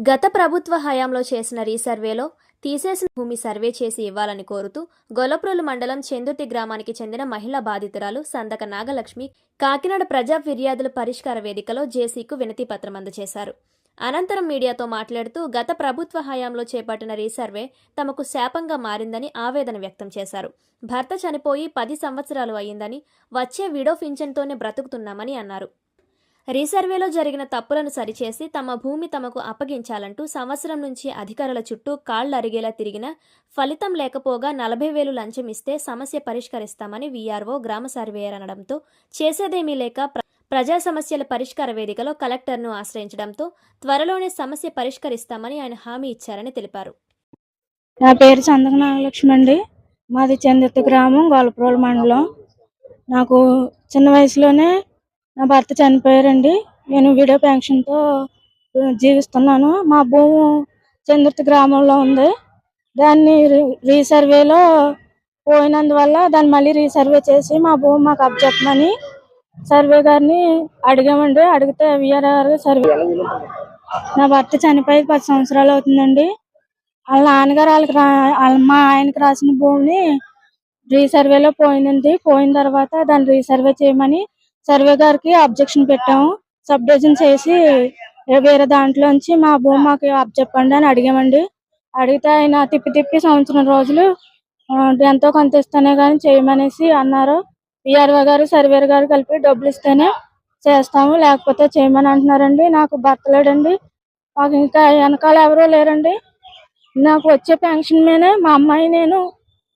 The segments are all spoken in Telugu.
గత ప్రభుత్వ హయాంలో చేసిన రీసర్వేలో తీసేసిన భూమి సర్వే చేసి ఇవ్వాలని కోరుతూ గొల్లప్రోలు మండలం చెందుర్తి గ్రామానికి చెందిన మహిళా బాధితురాలు సందక నాగలక్ష్మి కాకినాడ ప్రజా ఫిర్యాదుల పరిష్కార వేదికలో జేసీకు వినతి పత్రం అందజేశారు. అనంతరం మీడియాతో మాట్లాడుతూ గత ప్రభుత్వ హయాంలో చేపట్టిన రీసర్వే తమకు శాపంగా మారిందని ఆవేదన వ్యక్తం చేశారు. భర్త చనిపోయి పది సంవత్సరాలు అయ్యిందని వచ్చే విడో పింఛన్తోనే బ్రతుకుతున్నామని అన్నారు. రీసర్వేలో జరిగిన తప్పులను సరిచేసి తమ భూమి తమకు అప్పగించాలంటూ సంవత్సరం నుంచి అధికారుల చుట్టూ కాళ్ళరిగేలా తిరిగిన ఫలితం లేకపోగా నలభై వేలు లంచం ఇస్తే సమస్య పరిష్కరిస్తామని వీఆర్ఓ గ్రామ సర్వేయర్ అనడంతో చేసేదేమీ లేక ప్ర- ప్రజా సమస్యల పరిష్కార వేదికలో కలెక్టర్ను ఆశ్రయించడంతో త్వరలోనే సమస్య పరిష్కరిస్తామని ఆయన హామీ ఇచ్చారని తెలిపారు. నా పేరు చందక నాగలక్ష్మి అండి. మాది చందిత్త గ్రామం గోలపురోలు మండలం. నాకు చిన్న వయసులోనే నా భర్త చనిపోయారండి. నేను వీడియో పెన్షన్తో జీవిస్తున్నాను. మా భూమి చందుర్తి గ్రామంలో ఉంది. దాన్ని రీసర్వేలో పోయినందువల్ల దాన్ని మళ్ళీ రీసర్వే చేసి మా భూమి మాకు అప్పచెప్పమని సర్వే గారిని అడిగామండి. అడిగితే విఆర్ గారు సర్వే నా భర్త చనిపోయి పది సంవత్సరాలు అవుతుందండి. వాళ్ళ నాన్నగారు వాళ్ళకి రా వాళ్ళ మా ఆయనకి రాసిన భూమిని రీసర్వేలో పోయింది పోయిన తర్వాత దాన్ని రీసర్వే చేయమని సర్వే గారికి అబ్జెక్షన్ పెట్టాము. సబ్ డివిజన్ చేసి వేరే దాంట్లోంచి మా భూమి మాకు అప్పచెప్పండి అని అడిగామండి. అడిగితే ఆయన తిప్పి తిప్పి సంవత్సరం రోజులు ఎంతో కొంత ఇస్తేనే కానీ చేయమనేసి అన్నారు. విఆర్ఓ గారు సర్వేర్ గారు కలిపి డబ్బులు ఇస్తేనే చేస్తాము లేకపోతే చేయమని అంటున్నారండి. నాకు భర్త లేడండి. మాకు ఇంకా వెనకాల ఎవరూ లేరండి. నాకు వచ్చే పెన్షన్ మీదే మా అమ్మాయి నేను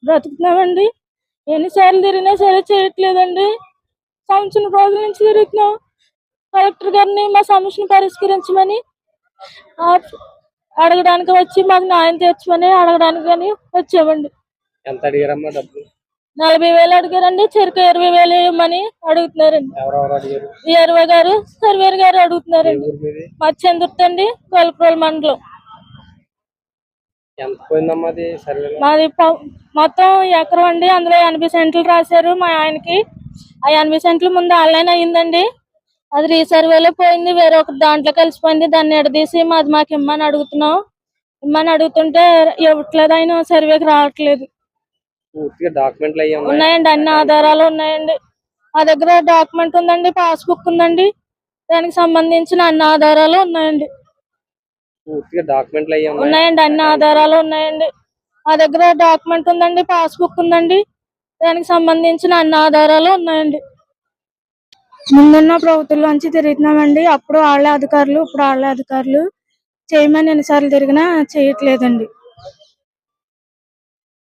బ్రతుకుతున్నామండి. ఎన్నిసార్లు తిరిగినా సరే చేయట్లేదండి. సంవత్సరం రోజుల నుంచి తిరుగుతున్నాం. కలెక్టర్ గారిని మా సమస్యను పరిష్కరించమని అడగడానికి వచ్చి మాకు న్యాయం తీర్చమని అడగడానికి కానీ వచ్చామండి. ఎంత అడిగారమ్మా డబ్బు నలభై వేలు అడిగారండి. చెరుకు ఇరవై వేలు ఇవ్వమని అడుగుతున్నారండి. ఇరవై గారు సర్వేర్ గారు అడుగుతున్నారండి. మా చందుర్తండి కొలప్రోల్ మండలం. మాది మొత్తం ఎకరం అండి. అందులో ఎనభై సెంట్లు రాశారు మా ఆయనకి. ఆ ఎనభై సెంట్లు ముందు ఆన్లైన్ అయ్యిందండి. అది రీసర్వేలో పోయింది. వేరే ఒక దాంట్లో కలిసిపోయింది. దాన్ని ఎడదీసి మాది మాకు ఇమ్మని అడుగుతున్నాం. ఇమ్మని అడుగుతుంటే ఇవ్వట్లేదు ఆయన. సర్వేకి రావట్లేదు. ఉన్నాయండి. అన్ని ఆధారాలు ఉన్నాయండి. మా దగ్గర డాక్యుమెంట్ ఉందండి. పాస్బుక్ ఉందండి. దానికి సంబంధించిన అన్ని ఆధారాలు ఉన్నాయండి. ఉన్నాయండి. అన్ని ఆధారాలు ఉన్నాయండి. మా దగ్గర డాక్యుమెంట్ ఉందండి. పాస్బుక్ ఉందండి. దానికి సంబంధించిన అన్ని ఆధారాలు ఉన్నాయండి. ముందున్న ప్రభుత్వంలోంచి తిరుగుతున్నామండి. అప్పుడు వాళ్ళే అధికారులు ఇప్పుడు వాళ్ళే అధికారులు. చేయమని ఎన్నిసార్లు తిరిగినా చేయట్లేదండి.